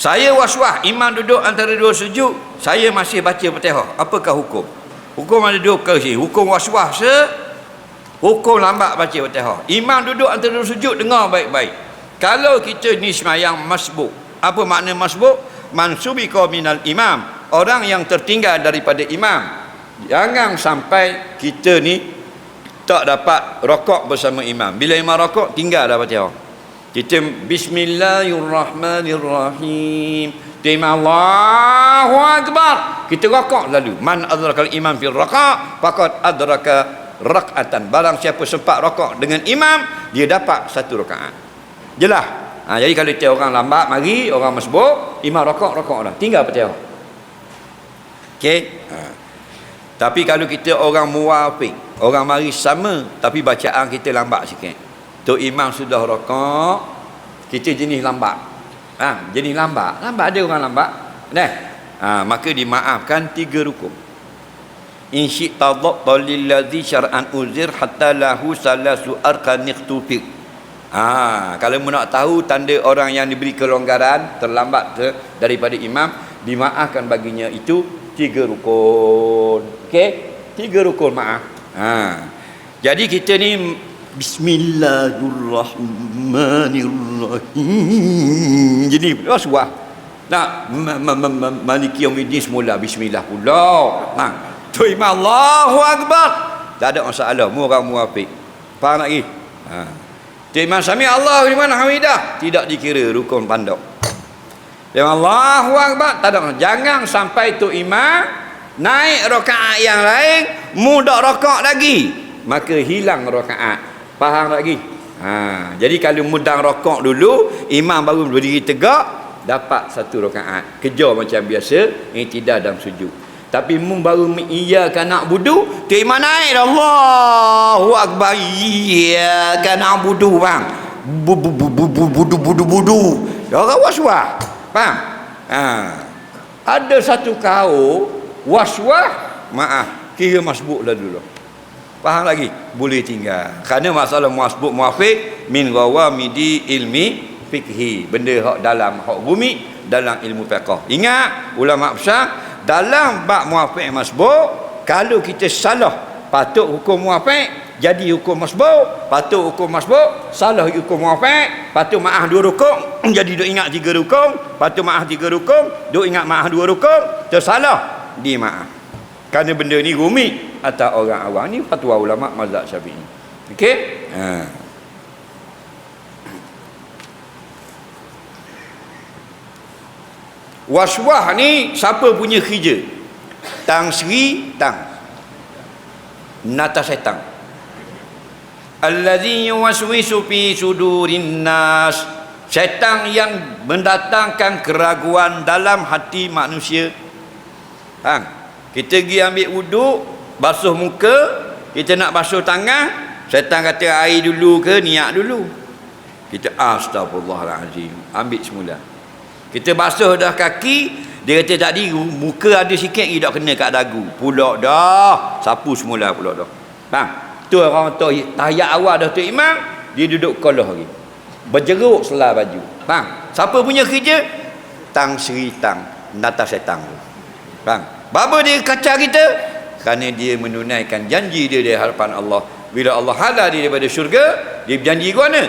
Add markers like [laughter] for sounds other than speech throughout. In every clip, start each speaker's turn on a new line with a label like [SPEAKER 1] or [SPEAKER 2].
[SPEAKER 1] Saya waswah, imam duduk antara dua sujud, saya masih baca Fatihah. Apakah hukum? Hukum ada dua perkara Hukum waswah se hukum lambat baca Fatihah. Imam duduk antara dua sujud dengar baik-baik. Kalau kita ni semayang masbuk, apa makna masbuk? Mansubika minal imam. Orang yang tertinggal daripada imam. Jangan sampai kita ni tak dapat rokok bersama imam. Bila imam rokok, tinggal dah Fatihah. Kita Bismillahirrahmanirrahim. Terima Allahu Akbar. Kita rokok lalu. Man adrakal imam fil raka' faqad adraka rak'atan. Barang siapa sempat rokok dengan imam, dia dapat satu rakaat. Jelas? Ha, jadi kalau kita orang lambat mari, orang masbuk, imam rokok, rokok dah. Tinggal Fatihah. Okey? Ha. Tapi kalau kita orang muwafiq, orang mari sama tapi bacaan kita lambat sikit. Tok Imam sudah rokok Kita jenis lambat. Ha, Jenis lambat. Lambat ada orang lambat. Nah, ha, Maka dimaafkan tiga rukun. In syi'ta dhabtalil ladhi syar'an uzir Hatta lahu salasu arkan ikhtufiq ha, Kalau nak tahu Tanda orang yang diberi kelonggaran Terlambat ter, daripada imam Dimaafkan baginya itu Tiga rukun. Okey? Tiga rukun maaf. Ha. Jadi kita ni Bismillahirrahmanirrahim. Jadi rasuah. Nak maliki yaumiddin semula bismillah pula. Ha. Tu imam Allahu akbar. Tak ada masalah. Mu orang muafiq. Faham lagi? Ha. Tu imam sami Allah di mana hamidah? Tidak dikira rukun pandok. Imam Allahu akbar. Tak ada. Jangan sampai tu imam naik rakaat yang lain, mudah rakaat lagi. Maka hilang rakaat. Faham lagi? Ha, jadi kalau mudang rokok dulu, imam baru berdiri tegak, dapat satu rakaat. Kerja macam biasa, ini tidak dalam sujud. Tapi mu baru mengiyakan nak budu, tu imam naik Allahu Akbar. Iyakan nak budu bang. Budu budu budu budu budu. Orang waswah. Faham? Ha. Ada satu kau waswah, maaf, kira masbuk dah dulu. Faham lagi? Boleh tinggal. Kerana masalah muasbuk muafiq min rawamidi ilmi fikhi. Benda hak dalam hak bumi dalam ilmu fiqh. Ingat ulama besar dalam bab muafiq masbuk kalau kita salah patut hukum muafiq jadi hukum masbuk patut hukum masbuk salah hukum muafiq patut maaf dua rukun [clears throat] jadi duk ingat tiga rukun patut maaf tiga rukun duk ingat maaf dua rukun tersalah di maaf kerana benda ni rumit atas orang awam ni fatwa ulama mazhab syafi'i. Okey? Ha. Waswah ni siapa punya kerja? Tang sri tang. Nata setan allazi yuwaswisu fi sudurin nas. Setan yang mendatangkan keraguan dalam hati manusia. Ha kita pergi ambil wuduk basuh muka kita nak basuh tangan syaitan kata air dulu ke niat dulu. Kita astagfirullahalazim ambil semula. Kita basuh dah kaki dia kata tadi muka ada sikit lagi tak kena kat dagu. Pulak dah sapu semula pulak dah. Faham? Tu orang tu tahiyat awal dah tu imam dia duduk kolah lagi. Berjeruk selah baju. Faham? Siapa punya kerja? Tang seri tang nata setang faham Bapa dia kacau kita kerana dia menunaikan janji dia di hadapan Allah. Bila Allah halal dia daripada syurga dia berjanji ke mana?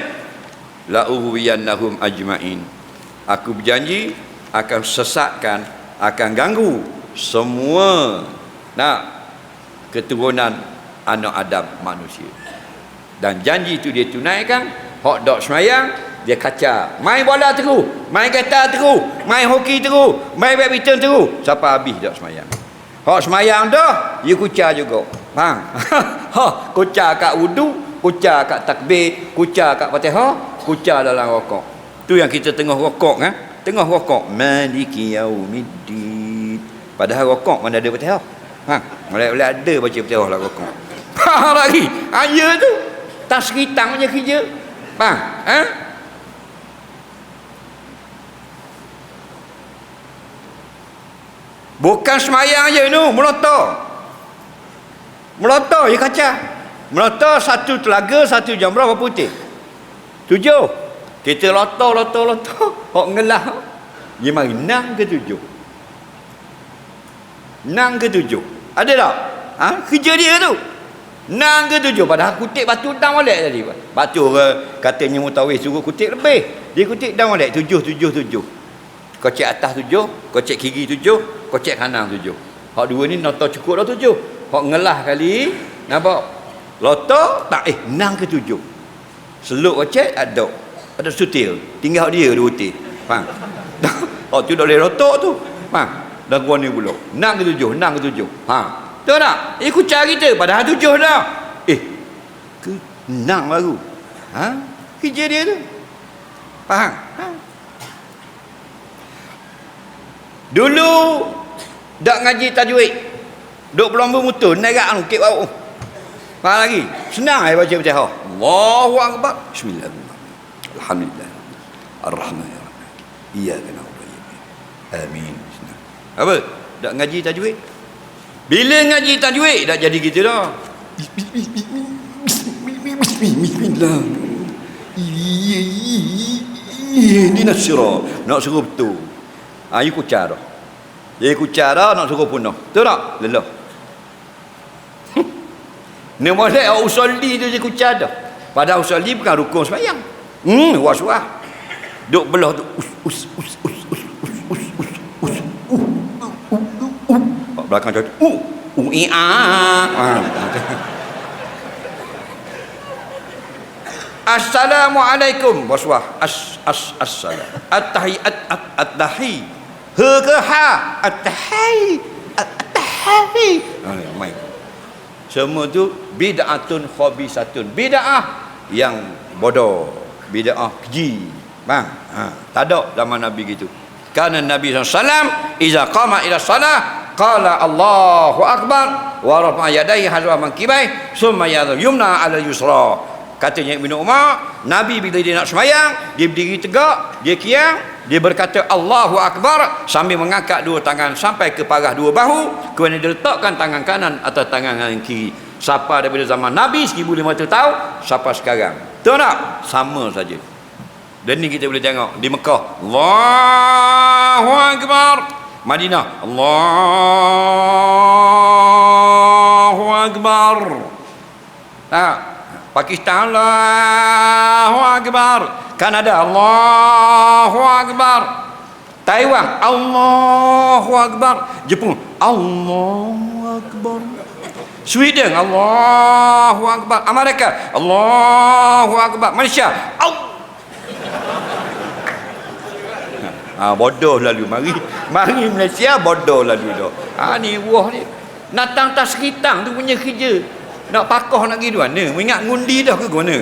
[SPEAKER 1] La uhwiyannahum ajmain. Aku berjanji akan sesatkan akan ganggu semua nak keturunan anak Adam manusia. Dan janji itu dia tunaikan hot dog semayang dia kacau main bola terus main kereta terus main hoki terus main badminton terus siapa habis dak semayang Hak semayang dah, dia kucar juga. Faham? [laughs] ha, kucar kat wudu, kucar kat takbir, kucar kat Fatihah, kucar dalam rokok. Tu yang kita tengah rokok kan? Tengah rokok. Maliki yaumiddin. Padahal rokok mana ada Fatihah? Ha, boleh-boleh ada baca Fatihah lah rokok. Faham lagi? [laughs] Ha, ya tu. Tasritang punya kerja. Faham? Ha? Bukan semayang je tu, melota. Melota je kaca. Melota satu telaga, satu jam berapa putih? Tujuh. Kita lota, lota, lota. [laughs] Hok ngelah. Dia mari enam ke tujuh. Enam ke tujuh. Ada tak? Ha? Kerja dia tu. Enam ke tujuh. Padahal kutip batu down balik tadi. Batu ke katanya mutawih suruh kutip lebih. Dia kutip down balik. Tujuh, tujuh, tujuh. Kocek atas tujuh. Kocek kiri tujuh. Kocek kanan tujuh. Hak dua ni noto cukup dah tujuh. Hak ngelah kali. Nampak? Loto tak eh enam ke tujuh. Seluk kocek ada. Ada sutil. Tinggal dia dua utir. Faham? [laughs] Oh tu dah boleh rotok tu. Ha. Dah gua ni pula. Enam ke tujuh, enam ke tujuh. Ha. Tahu tak? Eh kucar kita padahal tujuh dah. Eh. Ke enam baru. Ha? Kerja dia tu. Faham? Ha. Dulu dak ngaji tajwid. Duk belum bermutu nerak anu kek bau. Faham lagi? Senang ai baca Fatihah. Allahu akbar. Bismillahirrahmanirrahim. Alhamdulillah. Ar-Rahman. Iyyaka na'budu wa iyyaka Amin. Apa? Tak ngaji tajwid? Bila ngaji tajwid dah jadi gitu dah. Bismillah. Ini nak syirah. Nak suruh betul. Ha, you kucar dah. Dia kucar dah nak suruh punah. Betul tak? Lelah. [laughs] Ni boleh usolli tu dia kucar dah. Padahal usolli bukan rukun sembahyang. Hmm, was-was. Duk belah tu. Us, us, us, us, us, us, us, us, us, uh, uh, uh, uh. Belakang cakap, uh, uh, a. [laughs] Assalamualaikum waswah as as assalam at-tahi at at at-tahi he ke ha at-tahi at-tahi mai. Semua tu bid'atun khabisatun. Bid'ah yang bodoh. Bid'ah keji. Bang ha tak ada zaman nabi gitu. Karena nabi SAW iza qama ila salah qala Allahu akbar wa rafa yadayhi hazwa mankibai summa yadhu yumna ala yusra. Katanya Ibnu Umar Nabi bila dia nak semayang dia berdiri tegak dia kiang dia berkata Allahu Akbar sambil mengangkat dua tangan sampai ke parah dua bahu. Kemudian dia letakkan tangan kanan atau tangan yang kiri. Siapa daripada zaman Nabi 1500 tahun siapa sekarang? Tahu tak? Sama saja. Dan ni kita boleh tengok di Mekah. Allahu Akbar. Madinah. Allahu Akbar. Tak Pakistan Allahu Akbar. Kanada Allahu Akbar. Taiwan Allahu Akbar. Jepun Allahu Akbar. Sweden Allahu Akbar. Amerika Allahu Akbar. Malaysia Allah Ha, bodoh lalu. Mari mari Malaysia bodoh lalu dah. Ha ni wah ni. Natang tas kitang tu punya kerja nak pakoh nak pergi mana ingat ngundi dah ke mana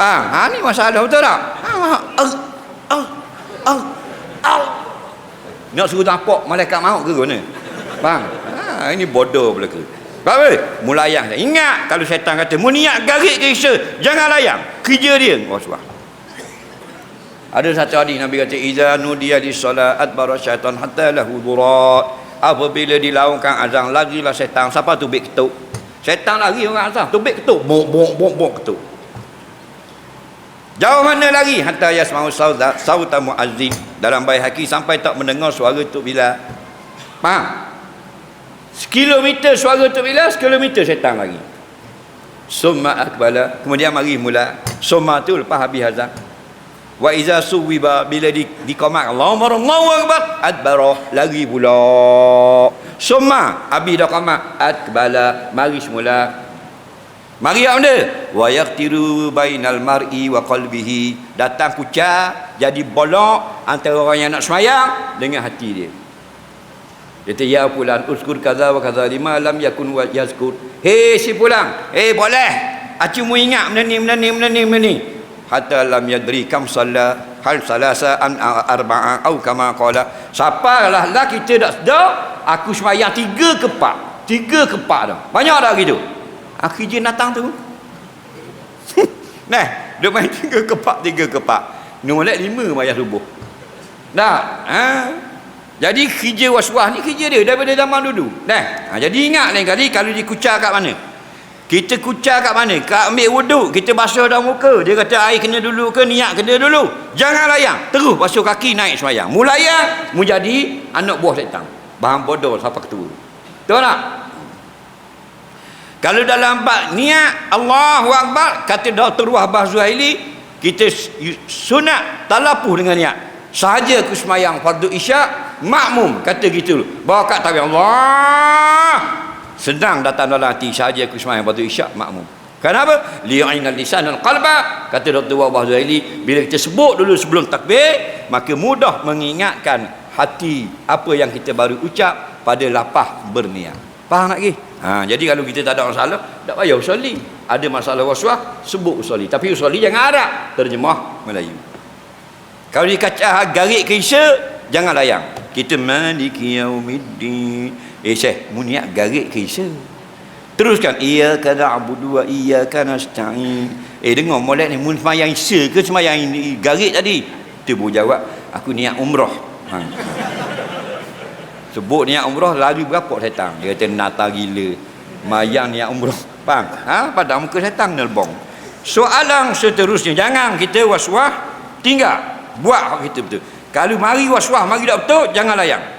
[SPEAKER 1] ha, ha ni masalah betul tak? Ha, al, al, al, al. nak suruh tapak malaikat maut ke mana bang ha, ini bodoh pula ke? Apa mulayang ingat kalau syaitan kata mu niat garik ke Isa jangan layang kerja dia. Oh, subah. ada satu hadis Nabi kata iza nudiya di salat adbara syaitan hatta lahu durat. Apabila dilaungkan azan lagilah syaitan siapa tu bik ketuk Setan lari orang asal. Tubik ketuk. Bok, bok, bok, bok ketuk. Jauh mana lagi? Hatta yasma'u sauta mu'azzim. Dalam bayi haki sampai tak mendengar suara tu bila. Faham? Sekilometer suara tu bila, sekilometer setan lagi. Summa akbala. Kemudian mari mula. Summa tu lepas habis azan. Wa iza suwiba bila di di komak Allahumma Allahu akbar adbara lagi pula. Summa abi dah komak akbala mari semula. Mari apa benda? Wa yaqtiru bainal mar'i wa qalbihi. Datang kucah jadi bolok antara orang yang nak semayang dengan hati dia. Dia kata, ya pulang, uskur kaza wa kaza lima lam yakun wa yazkur. Hei si pulang, hei boleh. Acu mu ingat benda ni, benda ni, benda ni, benda ni hatta lam yadri kam salla hal salasa an arba'a au kama qala. Siapa lah kita dak sedar aku sembahyang tiga kepak. Tiga kepak dah. Banyak dah gitu. Akhir je datang tu. [laughs] Nah dia main tiga kepak tiga kepak. Ni molek lima mayat subuh. Dah ha? Jadi kerja waswah ni kerja dia daripada zaman dulu. Nah ha, jadi ingat lain kali kalau dikucar kat mana kita kucar kat mana? Kat ambil wuduk, kita basuh dah muka. Dia kata air kena dulu ke niat kena dulu. Jangan layang. Terus basuh kaki naik semayang. Mu layang, mu jadi anak buah setan. Bahan bodoh sampai ketua. Betul tak? Kalau dalam bab niat Allahu Akbar kata Dr. Wahbah Zuhaili kita sunat talapuh dengan niat. Sahaja aku semayang fardu isyak makmum kata gitu. Bawa kat tawi Allah senang datang dalam hati sahaja aku semayang waktu isyak makmum. Kenapa? li'ainal lisan dan qalba. Kata Dr. Wabah Zuhaili bila kita sebut dulu sebelum takbir maka mudah mengingatkan hati apa yang kita baru ucap pada lapah berniat. Faham tak lagi? Ha, jadi kalau kita tak ada masalah tak payah usali ada masalah waswah sebut usali tapi usali jangan harap terjemah Melayu. Kalau dikacau garik ke isya jangan layang. Kita maliki yaumiddin Eh Syekh, mu niat garik ke Isya? Teruskan, iya kana abudu wa iya kana sta'in. Eh dengar molek ni, mu semayang Isya ke semayang ini garik tadi? Dia pun jawab, aku niat umrah. Ha. Sebut niat umrah, lari berapa setan? Dia kata, nata gila. Mayang niat umrah. Faham? Ha? Pada muka setan nelbong. Soalan seterusnya, jangan kita waswah, tinggal. Buat kita betul. Kalau mari waswah, mari tak betul, jangan layak.